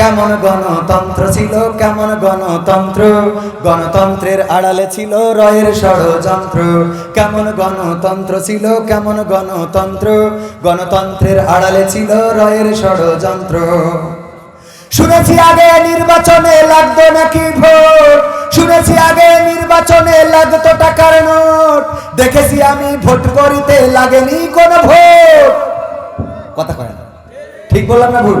কেমন গণতন্ত্র ছিল, কেমন গণতন্ত্র? গণতন্ত্রের আড়ালে ছিল রয়ের ষড়যন্ত্র। কেমন গণতন্ত্র ছিল, কেমন গণতন্ত্র? গণতন্ত্রের আড়ালে ছিল রয়ের ষড়যন্ত্র। শুনেছি আগে নির্বাচনে লাগতো নাকি ভোট? শুনেছি আগে নির্বাচনে লাগতো টাকার নোট। দেখেছি আমি ভোট করিতে লাগেনি কোন ভোট। কথা কয় ঠিক বললাম না ভুল?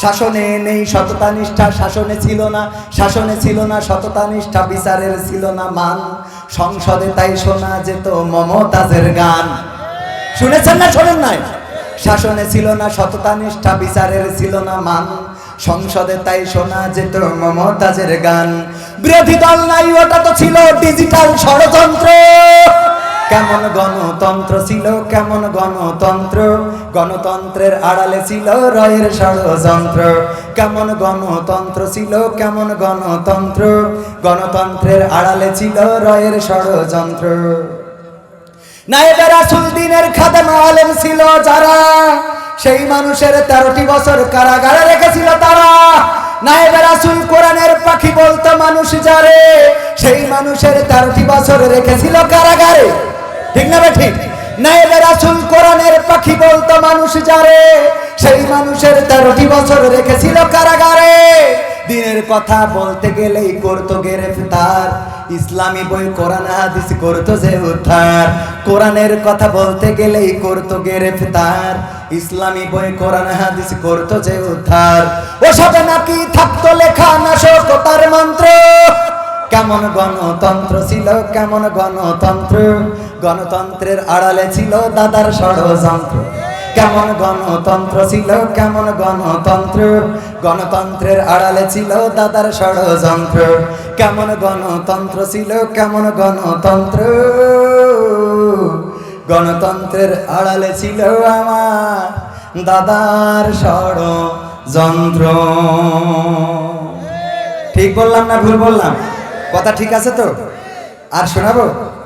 শাসনে নেই সততা নিষ্ঠা, শাসনে ছিল না, শাসনে ছিল না সততা নিষ্ঠা, বিচারের ছিল না মান। সংসদে তাই শোনা যেত মমতাজের গান। শুনেছেন না শোনেন নাই? শাসনে ছিল না সততা নিষ্ঠা, বিচারের ছিল না মান। সংসদে তাই শোনা যেত মমতাজের গান। বিরোধী দল নাই, ওটা তো ছিল ডিজিটাল ষড়যন্ত্র। কেমন গণতন্ত্র ছিল, কেমন গণতন্ত্র? গণতন্ত্রের আড়ালে ছিল রয়ের ষড়যন্ত্র। কেমন গণতন্ত্র ছিল, কেমন গণতন্ত্র? গণতন্ত্রের আড়ালে ছিল রয়ের ষড়যন্ত্র। নায়েবে রাসুল দিনের খাদেম আলেম ছিল যারা, সেই মানুষের তেরোটি বছর কারাগারে রেখেছিল তারা। নায়েবে রাসুল কোরআনের পাখি বলতো মানুষ যারে, সেই মানুষের তেরোটি বছর রেখেছিল কারাগারে। ঠিক না বে ঠিক? নায়েবে রাসুল কোরআনের পাখি বলতো মানুষ যারে, সেই মানুষের তেরোটি বছর রেখেছিল কারাগারে। দিনের কথা বলতে গেলেই করতো গ্রেফতার। ইসলামী বই, কোরআন, হাদিস করতো যে উদ্ধার। কোরআনের কথা বলতে গেলেই করতো গ্রেফতার। ইসলামী বই, কোরআন, হাদিস করতো যে উদ্ধার। ওসবে নাকি থাকতো লেখা না নাশকতার মন্ত্র। কেমন গণতন্ত্র ছিল, কেমন গণতন্ত্র? গণতন্ত্রের আড়ালে ছিল দাদার ষড়যন্ত্র। কেমন গণতন্ত্র ছিল, কেমন গণতন্ত্র? গণতন্ত্রের আড়ালে ছিল দাদার ষড়যন্ত্র। কেমন গণতন্ত্র ছিল, কেমন গণতন্ত্র? গণতন্ত্রের আড়ালে ছিল আমার দাদার ষড়যন্ত্র। ঠিক বললাম না ভুল বললাম? কথা ঠিক আছে তো? আর শোনাবো?